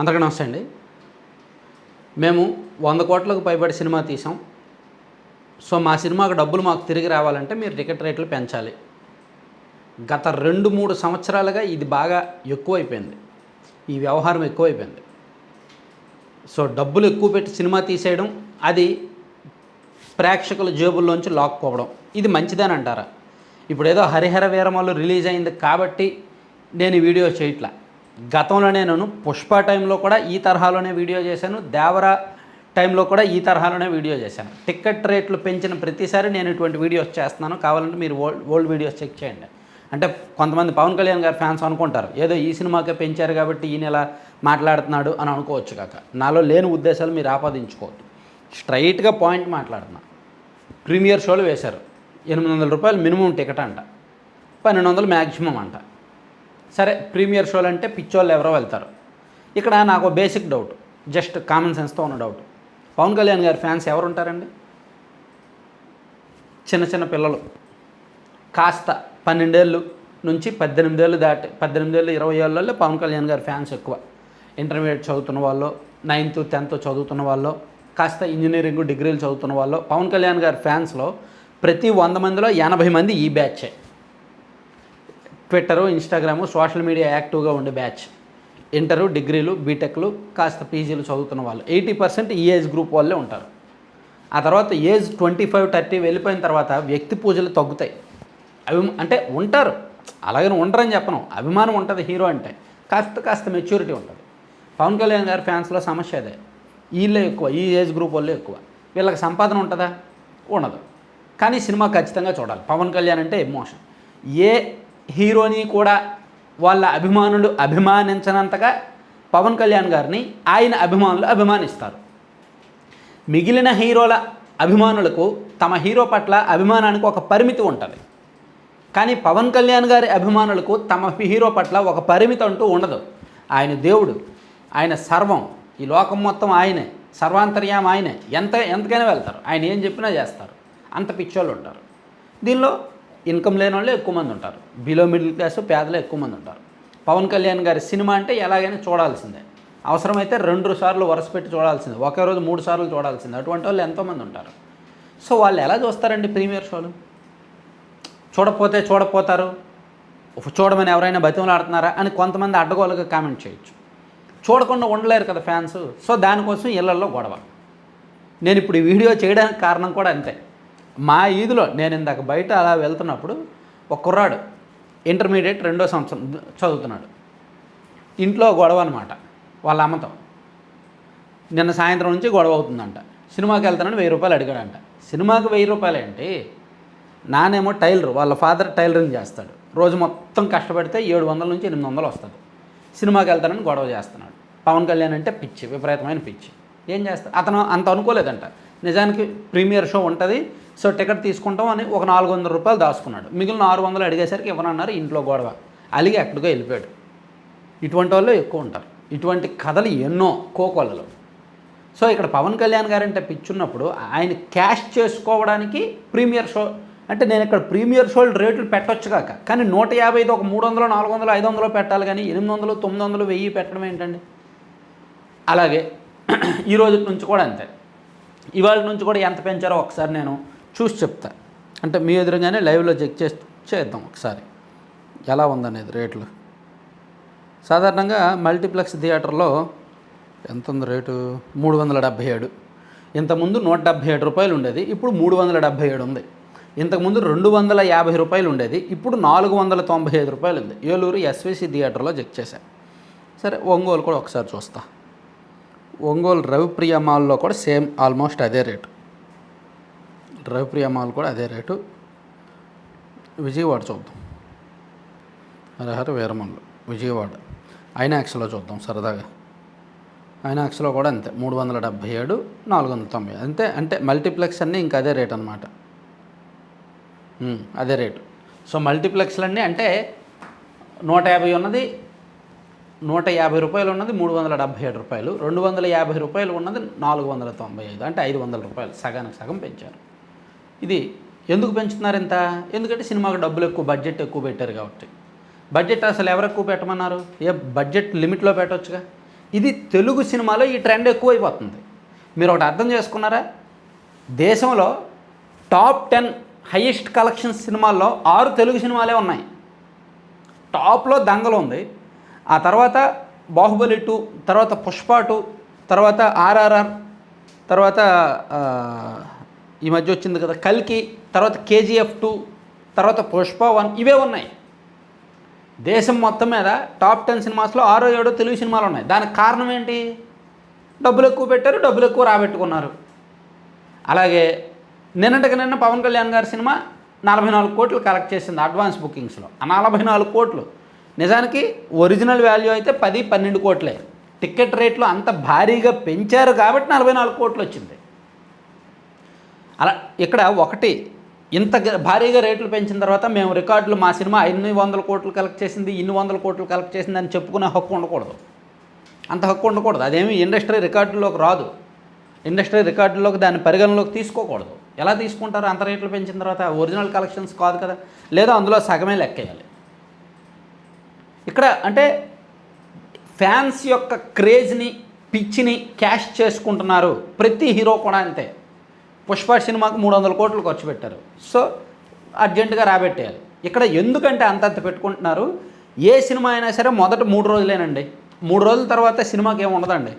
అందరికీ నమస్తే అండి. మేము వంద కోట్లకు పైబడి సినిమా తీసాం. సో మా సినిమాకు డబ్బులు మాకు తిరిగి రావాలంటే మీరు టికెట్ రేట్లు పెంచాలి. గత రెండు మూడు సంవత్సరాలుగా ఇది బాగా ఎక్కువైపోయింది. ఈ వ్యవహారం ఎక్కువైపోయింది. సో డబ్బులు ఎక్కువ పెట్టి సినిమా తీసేయడం అది ప్రేక్షకుల జేబుల్లోంచి లాక్కోవడం ఇది మంచిదని అంటారా? ఇప్పుడు ఏదో హరిహర వీరమాలు రిలీజ్ అయింది కాబట్టి నేను వీడియో చేయట్లా. గతంలో నేను పుష్ప టైంలో కూడా ఈ తరహాలోనే వీడియో చేశాను. దేవరా టైంలో కూడా ఈ తరహాలోనే వీడియో చేశాను. టికెట్ రేట్లు పెంచిన ప్రతిసారి నేను ఇటువంటి వీడియోస్ చేస్తున్నాను. కావాలంటే మీరు ఓల్డ్ ఓల్డ్ వీడియోస్ చెక్ చేయండి. అంటే కొంతమంది పవన్ కళ్యాణ్ గారి ఫ్యాన్స్ అనుకుంటారు ఏదో ఈ సినిమాకే పెంచారు కాబట్టి ఈయన ఇలా మాట్లాడుతున్నాడు అని అనుకోవచ్చు కాక. నాలో లేని ఉద్దేశాలు మీరు ఆపాదించుకోవద్దు. స్ట్రైట్గా పాయింట్ మాట్లాడుతున్నా. ప్రీమియర్ షోలు వేశారు. ఎనిమిది వందల రూపాయలు మినిమం టికెట్ అంట. పన్నెండు వందలు మ్యాక్సిమం అంట. సరే ప్రీమియర్ షోలు అంటే పిచ్చోళ్ళు ఎవరో వెళ్తారు. ఇక్కడ నాకు బేసిక్ డౌట్ జస్ట్ కామన్ సెన్స్తో ఉన్న డౌట్. పవన్ కళ్యాణ్ గారి ఫ్యాన్స్ ఎవరు ఉంటారండి చిన్న చిన్న పిల్లలు. కాస్త పన్నెండేళ్ళు నుంచి పద్దెనిమిదేళ్ళు దాటి పద్దెనిమిదేళ్ళు ఇరవై ఏళ్ళలో పవన్ కళ్యాణ్ గారి ఫ్యాన్స్ ఎక్కువ. ఇంటర్మీడియట్ చదువుతున్న వాళ్ళు నైన్త్ టెన్త్ చదువుతున్న వాళ్ళు కాస్త ఇంజనీరింగ్ డిగ్రీలు చదువుతున్న వాళ్ళు పవన్ కళ్యాణ్ గారి ఫ్యాన్స్లో ప్రతి వంద మందిలో ఎనభై మంది ఈ బ్యాచే. ట్విట్టరు ఇన్స్టాగ్రాము సోషల్ మీడియా యాక్టివ్గా ఉండే బ్యాచ్. ఇంటరు డిగ్రీలు బీటెక్లు కాస్త పీజీలు చదువుతున్న వాళ్ళు. ఎయిటీ పర్సెంట్ ఈ ఏజ్ గ్రూప్ వాళ్ళే ఉంటారు. ఆ తర్వాత ఏజ్ ట్వంటీ ఫైవ్ థర్టీ వెళ్ళిపోయిన తర్వాత వ్యక్తి పూజలు తగ్గుతాయి. అవి అంటే ఉంటారు. అలాగని ఉండరని చెప్పను. అభిమానం ఉంటుంది హీరో అంటే. కాస్త కాస్త మెచ్యూరిటీ ఉంటుంది. పవన్ కళ్యాణ్ గారి ఫ్యాన్స్లో సమస్య అదే. వీళ్ళే ఎక్కువ. ఈ ఏజ్ గ్రూప్ వాళ్ళే ఎక్కువ. వీళ్ళకి సంపాదన ఉంటుందా? ఉండదు. కానీ సినిమా ఖచ్చితంగా చూడాలి. పవన్ కళ్యాణ్ అంటే ఎమోషన్. ఏ హీరోని కూడా వాళ్ళ అభిమానులు అభిమానించనంతగా పవన్ కళ్యాణ్ గారిని ఆయన అభిమానులు అభిమానిస్తారు. మిగిలిన హీరోల అభిమానులకు తమ హీరో పట్ల అభిమానానికి ఒక పరిమితి ఉంటుంది. కానీ పవన్ కళ్యాణ్ గారి అభిమానులకు తమ హీరో పట్ల ఒక పరిమితి అంటూ ఉండదు. ఆయన దేవుడు ఆయన సర్వం ఈ లోకం మొత్తం ఆయనే సర్వాంతర్యాం ఆయనే ఎంత ఎంతకైనా వెళ్తారు. ఆయన ఏం చెప్పినా చేస్తారు. అంత పిచ్చోళ్ళు ఉంటారు. దీనిలో ఇన్కమ్ లేని వాళ్ళు ఎక్కువ మంది ఉంటారు. బిలో మిడిల్ క్లాస్ పేదలు ఎక్కువ మంది ఉంటారు. పవన్ కళ్యాణ్ గారి సినిమా అంటే ఎలాగైనా చూడాల్సిందే. అవసరమైతే రెండు సార్లు వరుస పెట్టి చూడాల్సిందే. ఒకే రోజు మూడు సార్లు చూడాల్సిందే. అటువంటి వాళ్ళు ఎంతోమంది ఉంటారు. సో వాళ్ళు ఎలా చూస్తారండి ప్రీమియర్ షోలు? చూడకపోతే చూడపోతారు చూడమని ఎవరైనా బతిమలాడుతున్నారా అని కొంతమంది అడ్డగోలుగా కామెంట్ చేయొచ్చు. చూడకుండా ఉండలేరు కదా ఫ్యాన్స్. సో దానికోసం ఇళ్ళలో గొడవ. నేను ఇప్పుడు ఈ వీడియో చేయడానికి కారణం కూడా అంతే. మా ఈదులో నేను ఇందాక బయట అలా వెళ్తున్నప్పుడు ఒక కుర్రాడు ఇంటర్మీడియట్ రెండో సంవత్సరం చదువుతున్నాడు. ఇంట్లో గొడవ అనమాట వాళ్ళ అమ్మతో. నిన్న సాయంత్రం నుంచి గొడవ అవుతుందంట. సినిమాకి వెళ్తానని వెయ్యి రూపాయలు అడిగాడంట. సినిమాకి వెయ్యి రూపాయలు ఏంటి? నానేమో టైలర్ వాళ్ళ ఫాదర్ టైలరింగ్ చేస్తాడు. రోజు మొత్తం కష్టపడితే ఏడు వందల నుంచి ఎనిమిది వందలు వస్తుంది సినిమాకి వెళ్తానని గొడవ చేస్తున్నాడు. పవన్ కళ్యాణ్ అంటే పిచ్చి విపరీతమైన పిచ్చి. ఏం చేస్తా అతను అంత అనుకోలేదంట. నిజానికి ప్రీమియర్ షో ఉంటుంది. సో టికెట్ తీసుకుంటాం అని ఒక నాలుగు వందల రూపాయలు దాచుకున్నాడు. మిగిలిన ఆరు వందలు అడిగేసరికి ఇవ్వనన్నారు ఇంట్లో గొడవ. అలిగి ఎక్కడికో వెళ్ళిపోయాడు. ఇటువంటి వాళ్ళు ఎక్కువ ఉంటారు. ఇటువంటి కథలు ఎన్నో కోకొల్లలు. సో ఇక్కడ పవన్ కళ్యాణ్ గారంటే పిచ్చున్నప్పుడు ఆయన క్యాష్ చేసుకోవడానికి ప్రీమియర్ షో అంటే నేను ఇక్కడ ప్రీమియర్ షోలు రేట్లు పెట్టొచ్చు కాక. కానీ నూట యాభై ఐదు ఒక మూడు వందలు నాలుగు వందలు ఐదు వందలు పెట్టాలి కానీ ఎనిమిది వందలు తొమ్మిది వందలు వెయ్యి పెట్టడం ఏంటండి? అలాగే ఈ రోజు నుంచి కూడా అంతే. ఇవాళ నుంచి కూడా ఎంత పెంచారో ఒకసారి నేను చూసి చెప్తా. అంటే మీ ఎదురుగానే లైవ్లో చెక్ చేసి చేద్దాం ఒకసారి. ఎలా ఉందనేది రేట్లు? సాధారణంగా మల్టీప్లెక్స్ థియేటర్లో ఎంత ఉంది రేటు? మూడు వందల డెబ్భై ఏడు. ఇంతకుముందు నూట డెబ్భై ఏడు రూపాయలు ఉండేది ఇప్పుడు మూడు వందల డెబ్భై ఏడు ఉంది. ఇంతకుముందు రెండు వందల యాభై రూపాయలు ఉండేది ఇప్పుడు నాలుగు వందల తొంభై ఐదు రూపాయలు ఉంది. ఏలూరు ఎస్విసి థియేటర్లో చెక్ చేశాను సరే ఒంగోలు కూడా ఒకసారి చూస్తాను ఒంగోలు రవిప్రియ మాల్లో కూడా సేమ్ ఆల్మోస్ట్ అదే రేటు. రవిప్రియ మాల్ కూడా అదే రేటు. విజయవాడ చూద్దాం. హరిహర వీరమల్లు విజయవాడ. ఐనాక్స్లో చూద్దాం సరదాగా. ఐనాక్స్లో కూడా అంతే మూడు వందల డెబ్భై ఏడు నాలుగు వందల తొంభై. అంతే అంటే మల్టీప్లెక్స్ అన్నీ ఇంకా అదే రేట్ అనమాట అదే రేటు. సో మల్టీప్లెక్స్లన్నీ అంటే నూట యాభై ఉన్నది నూట యాభై రూపాయలు ఉన్నది మూడు వందల డెబ్భై ఏడు రూపాయలు. రెండు వందల యాభై రూపాయలు ఉన్నది నాలుగు వందల తొంభై ఐదు. అంటే ఐదు వందల రూపాయలు సగానికి సగం పెంచారు. ఇది ఎందుకు పెంచుతున్నారు ఇంత ఎందుకంటే సినిమాకు డబ్బులు ఎక్కువ బడ్జెట్ ఎక్కువ పెట్టారు కాబట్టి. బడ్జెట్ అసలు ఎవరు ఎక్కువ పెట్టమన్నారు? ఏ బడ్జెట్ లిమిట్లో పెట్టొచ్చుగా? ఇది తెలుగు సినిమాలో ఈ ట్రెండ్ ఎక్కువైపోతుంది. మీరు ఒకటి అర్థం చేసుకున్నారా? దేశంలో టాప్ టెన్ హైయెస్ట్ కలెక్షన్స్ సినిమాల్లో ఆరు తెలుగు సినిమాలే ఉన్నాయి. టాప్లో దంగలు ఉంది. ఆ తర్వాత బాహుబలి టూ తర్వాత పుష్ప టూ తర్వాత ఆర్ఆర్ఆర్ తర్వాత ఈ మధ్య వచ్చింది కదా కల్కి తర్వాత కేజీఎఫ్ టూ తర్వాత పుష్ప వన్ ఇవే ఉన్నాయి. దేశం మొత్తం మీద టాప్ టెన్ సినిమాస్లో ఆరో ఏడో తెలుగు సినిమాలు ఉన్నాయి. దానికి కారణం ఏంటి? డబ్బులు ఎక్కువ పెట్టారు డబ్బులు ఎక్కువ రాబెట్టుకున్నారు. అలాగే నిన్నటికి నిన్న పవన్ కళ్యాణ్ గారి సినిమా నలభై నాలుగు కోట్లు కలెక్ట్ చేసింది అడ్వాన్స్ బుకింగ్స్లో ఆ నలభై నాలుగు కోట్లు నిజానికి ఒరిజినల్ వాల్యూ అయితే పది పన్నెండు కోట్లే. టికెట్ రేట్లు అంత భారీగా పెంచారు కాబట్టి నలభై నాలుగు కోట్లు వచ్చింది. అలా ఇక్కడ ఒకటి ఇంత భారీగా రేట్లు పెంచిన తర్వాత మేము రికార్డులు మా సినిమా ఎన్ని వందల కోట్లు కలెక్ట్ చేసింది ఇన్ని వందల కోట్లు కలెక్ట్ చేసింది అని చెప్పుకునే హక్కు ఉండకూడదు. అంత హక్కు ఉండకూడదు. అదేమి ఇండస్ట్రీ రికార్డుల్లోకి రాదు. ఇండస్ట్రీ రికార్డుల్లోకి దాన్ని పరిగణలోకి తీసుకోకూడదు. ఎలా తీసుకుంటారు అంత రేట్లు పెంచిన తర్వాత ఒరిజినల్ కలెక్షన్స్ కాదు కదా. లేదా అందులో సగమే లెక్కేయాలి. ఇక్కడ అంటే ఫ్యాన్స్ యొక్క క్రేజ్ని పిచ్చిని క్యాష్ చేసుకుంటున్నారు. ప్రతి హీరో కూడా అంతే. పుష్ప సినిమాకు మూడు వందల కోట్లు ఖర్చు పెట్టారు. సో అర్జెంటుగా రాబెట్టేయాలి. ఇక్కడ ఎందుకంటే అంతంత పెట్టుకుంటున్నారు? ఏ సినిమా అయినా సరే మొదట మూడు రోజులేనండి. మూడు రోజుల తర్వాత సినిమాకి ఏమి ఉండదండి.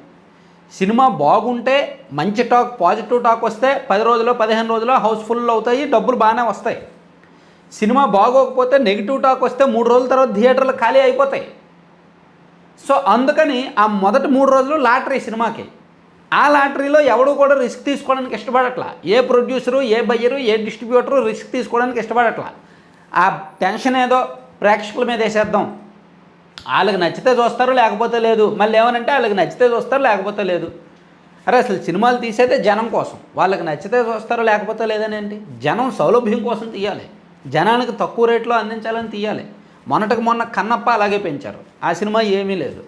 సినిమా బాగుంటే మంచి టాక్ పాజిటివ్ టాక్ వస్తే పది రోజులు పదిహేను రోజులు హౌస్ఫుల్ అవుతాయి డబ్బులు బాగానే వస్తాయి. సినిమా బాగోకపోతే నెగిటివ్ టాక్ వస్తే మూడు రోజుల తర్వాత థియేటర్లు ఖాళీ అయిపోతాయి. సో అందుకని ఆ మొదటి మూడు రోజులు లాటరీ సినిమాకి. ఆ లాటరీలో ఎవడు కూడా రిస్క్ తీసుకోవడానికి ఇష్టపడట్లా. ఏ ప్రొడ్యూసరు ఏ బయ్యరు ఏ డిస్ట్రిబ్యూటరు రిస్క్ తీసుకోవడానికి ఇష్టపడట్లా. ఆ టెన్షన్ ఏదో ప్రేక్షకుల మీద వేసేద్దాం. వాళ్ళకి నచ్చితే చూస్తారు లేకపోతే లేదు. మళ్ళీ ఏమనంటే వాళ్ళకి నచ్చితే చూస్తారు లేకపోతే లేదు. అరే అసలు సినిమాలు తీసేదే జనం కోసం. వాళ్ళకి నచ్చితే చూస్తారు లేకపోతే లేదని ఏంటి జనం సౌలభ్యం కోసం తీయాలి. జనానికి తక్కువ రేట్లో అందించాలని తీయాలి. మొన్నటికి మొన్న కన్నప్ప అలాగే పెంచారు. ఆ సినిమా ఏమీ లేదు.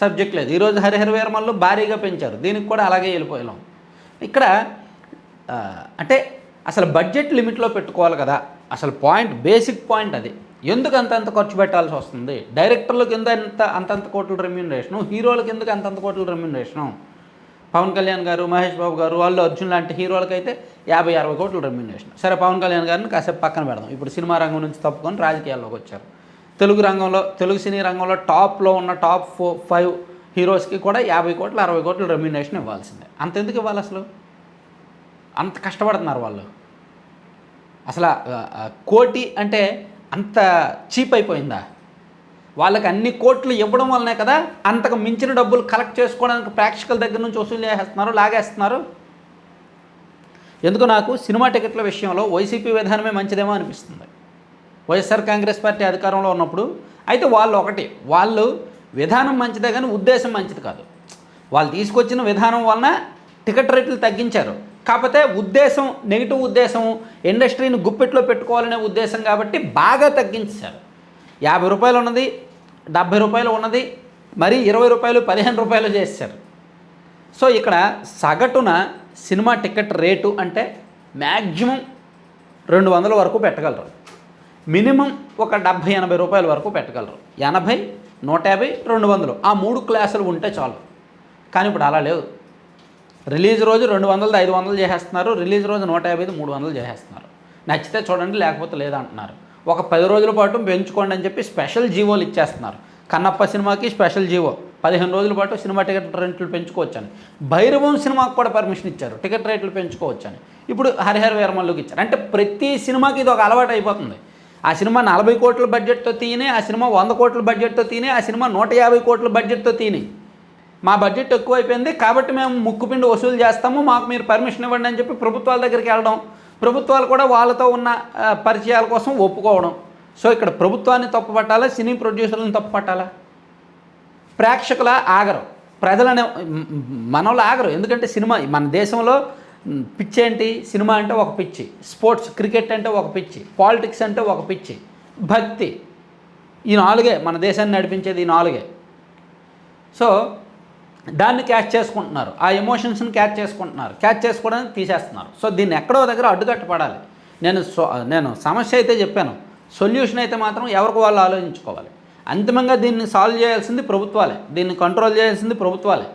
సబ్జెక్ట్ లేదు. ఈరోజు హరిహర వీరమల్లు భారీగా పెంచారు. దీనికి కూడా అలాగే వెళ్ళిపోయాం ఇక్కడ అంటే అసలు బడ్జెట్ లిమిట్లో పెట్టుకోవాలి కదా. అసలు పాయింట్ బేసిక్ పాయింట్ అది. ఎందుకు అంతంత ఖర్చు పెట్టాల్సి వస్తుంది? డైరెక్టర్లకు ఎంత అంత అంతంత కోట్ల రెమ్యూనరేషను హీరోలకు ఎందుకు అంతంత కోట్ల రెమ్యూనరేషను పవన్ కళ్యాణ్ గారు మహేష్ బాబు గారు వాళ్ళు అర్జున్ లాంటి హీరోలకైతే యాభై అరవై కోట్ల రెమ్యునేషన్ సరే పవన్ కళ్యాణ్ గారిని కాసేపు పక్కన పెడదాం. ఇప్పుడు సినిమా రంగం నుంచి తప్పుకొని రాజకీయాల్లోకి వచ్చారు. తెలుగు రంగంలో తెలుగు సినీ రంగంలో టాప్లో ఉన్న టాప్ ఫోర్ ఫైవ్ హీరోస్కి కూడా యాభై కోట్లు అరవై కోట్లు రెమ్యునేషన్ ఇవ్వాల్సిందే. అంత ఎందుకు ఇవ్వాలి అసలు? అంత కష్టపడుతున్నారు వాళ్ళు. అసలు కోటి అంటే అంత చీప్ అయిపోయిందా? వాళ్ళకి అన్ని కోట్లు ఇవ్వడం వల్లనే కదా అంతకు మించిన డబ్బులు కలెక్ట్ చేసుకోవడానికి ప్రేక్షకుల దగ్గర నుంచి వసూలు చేసేస్తున్నారు లాగేస్తున్నారు? ఎందుకు నాకు సినిమా టికెట్ల విషయంలో వైసీపీ విధానమే మంచిదేమో అనిపిస్తుంది. వైఎస్ఆర్ కాంగ్రెస్ పార్టీ అధికారంలో ఉన్నప్పుడు అయితే వాళ్ళు ఒకటి వాళ్ళు విధానం మంచిదే కానీ ఉద్దేశం మంచిది కాదు. వాళ్ళు తీసుకొచ్చిన విధానం వలన టికెట్ రేట్లు తగ్గించారు. కాకపోతే ఉద్దేశం నెగిటివ్ ఉద్దేశం ఇండస్ట్రీని గుప్పెట్లో పెట్టుకోవాలనే ఉద్దేశం కాబట్టి బాగా తగ్గించారు యాభై రూపాయలు ఉన్నది డెబ్భై రూపాయలు ఉన్నది మరి ఇరవై రూపాయలు పదిహేను రూపాయలు చేశారు. సో ఇక్కడ సగటున సినిమా టికెట్ రేటు అంటే మ్యాక్సిమం రెండు వందల వరకు పెట్టగలరు. మినిమం ఒక డెబ్భై ఎనభై రూపాయల వరకు పెట్టగలరు. ఎనభై నూట యాభై రెండు వందలు. ఆ మూడు క్లాసులు ఉంటే చాలు. కానీ ఇప్పుడు అలా లేదు రిలీజ్ రోజు రెండు వందలది ఐదు వందలు చేసేస్తున్నారు. రిలీజ్ రోజు నూట యాభైది మూడు వందలు చేసేస్తున్నారు. నచ్చితే చూడండి లేకపోతే లేదంటున్నారు. ఒక పది రోజుల పాటు పెంచుకోండి అని చెప్పి స్పెషల్ జీవోలు ఇచ్చేస్తున్నారు. కన్నప్ప సినిమాకి స్పెషల్ జీవో. పదిహేను రోజుల పాటు సినిమా టికెట్ రేట్లు పెంచుకోవచ్చని. భైరవం సినిమాకి కూడా పర్మిషన్ ఇచ్చారు. టికెట్ రేట్లు పెంచుకోవచ్చని. ఇప్పుడు హరిహర వీరమల్లుకి ఇచ్చారు. అంటే ప్రతి సినిమాకి ఇది ఒక అలవాటు అయిపోతుంది. ఆ సినిమా నలభై కోట్ల బడ్జెట్తో తీయని ఆ సినిమా వంద కోట్ల బడ్జెట్తో తీని ఆ సినిమా నూట యాభై కోట్ల బడ్జెట్తో తీని. మా బడ్జెట్ ఎక్కువైపోయింది కాబట్టి మేము ముక్కుపిండి వసూలు చేస్తాము మాకు మీరు పర్మిషన్ ఇవ్వండి అని చెప్పి ప్రభుత్వాల దగ్గరికి వెళ్ళడం ప్రభుత్వాలు కూడా వాళ్ళతో ఉన్న పరిచయాల కోసం ఒప్పుకోవడం. సో ఇక్కడ ప్రభుత్వాన్ని తప్పుపట్టాలా? సినీ ప్రొడ్యూసర్లను తప్పుపట్టాలా? ప్రేక్షకుల ఆగరు. ప్రజలనే మనలో ఆగరు. ఎందుకంటే సినిమా మన దేశంలో పిచ్చి ఏంటి? సినిమా అంటే ఒక పిచ్చి. స్పోర్ట్స్ క్రికెట్ అంటే ఒక పిచ్చి. పాలిటిక్స్ అంటే ఒక పిచ్చి. భక్తి. ఈ నాలుగే మన దేశాన్ని నడిపించేది ఈ నాలుగే. సో దాన్ని క్యాచ్ చేసుకుంటున్నారు. ఆ ఎమోషన్స్ని క్యాచ్ చేసుకుంటున్నారు. క్యాచ్ చేసుకోవడానికి తీసేస్తున్నారు. సో దీన్ని ఎక్కడో దగ్గర అడ్డుకట్టపడాలి. నేను సో నేను సమస్య అయితే చెప్పాను. సొల్యూషన్ అయితే మాత్రం ఎవరికి వాళ్ళు ఆలోచించుకోవాలి. అంతిమంగా దీన్ని సాల్వ్ చేయాల్సింది ప్రభుత్వాలే. దీన్ని కంట్రోల్ చేయాల్సింది ప్రభుత్వాలే.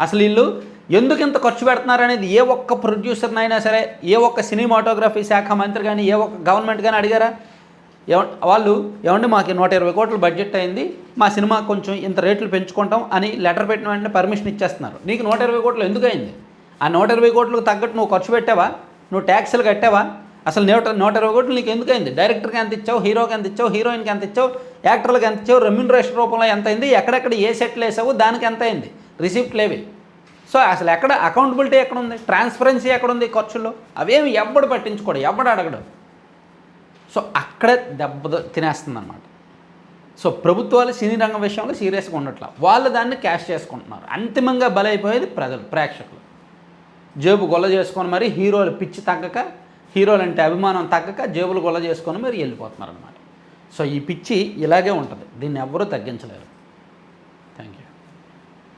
అసలు వీళ్ళు ఎందుకు ఇంత ఖర్చు పెడుతున్నారు అనేది ఏ ఒక్క ప్రొడ్యూసర్నైనా సరే ఏ ఒక్క సినిమాటోగ్రఫీ శాఖ మంత్రి కానీ ఏ ఒక్క గవర్నమెంట్ కానీ అడిగారా? ఎవ వాళ్ళు ఏమండి మాకు నూట ఇరవై కోట్ల బడ్జెట్ అయింది మా సినిమా కొంచెం ఇంత రేట్లు పెంచుకుంటాం అని లెటర్ పెట్టిన వెంటనే పర్మిషన్ ఇచ్చేస్తున్నారు. నీకు నూట ఇరవై కోట్లు ఎందుకు అయింది? ఆ నూట ఇరవై కోట్లకు తగ్గట్టు నువ్వు ఖర్చు పెట్టావా? నువ్వు ట్యాక్సులు కట్టావా? అసలు నూట నూట ఇరవై కోట్లు నీకు ఎందుకు అయింది? డైరెక్టర్కి ఎంత ఇచ్చావు? హీరోకి ఎంత ఇచ్చావు? హీరోయిన్కి ఎంత ఇచ్చావు? యాక్టర్లకు ఎంత ఇచ్చావు? రెమ్యూనరేషన్ రూపంలో ఎంత అయింది? ఎక్కడెక్కడ ఏ సెట్లు వేసావు? దానికి ఎంత అయింది? రిసిప్ట్ లేవి. సో అసలు ఎక్కడ అకౌంటబిలిటీ ఎక్కడ ఉంది ట్రాన్స్పరెన్సీ ఎక్కడ ఉంది ఖర్చుల్లో? అవేమి ఎవ్వడు పట్టించుకోడు ఎవ్వడు అడగడు. సో అక్కడే దెబ్బ తినేస్తుంది అనమాట సో ప్రభుత్వాలు సినీ రంగం విషయంలో సీరియస్గా ఉండట్లా వాళ్ళు దాన్ని క్యాష్ చేసుకుంటున్నారు. అంతిమంగా బలైపోయేది ప్రజలు ప్రేక్షకులు. జేబు గొల్ల చేసుకొని మరి హీరోలు పిచ్చి తగ్గక హీరోలు అంటే అభిమానం తగ్గక జేబులు గొల్ల చేసుకొని మరి వెళ్ళిపోతున్నారు అనమాట సో ఈ పిచ్చి ఇలాగే ఉంటుంది. దీన్ని ఎవ్వరూ తగ్గించలేరు.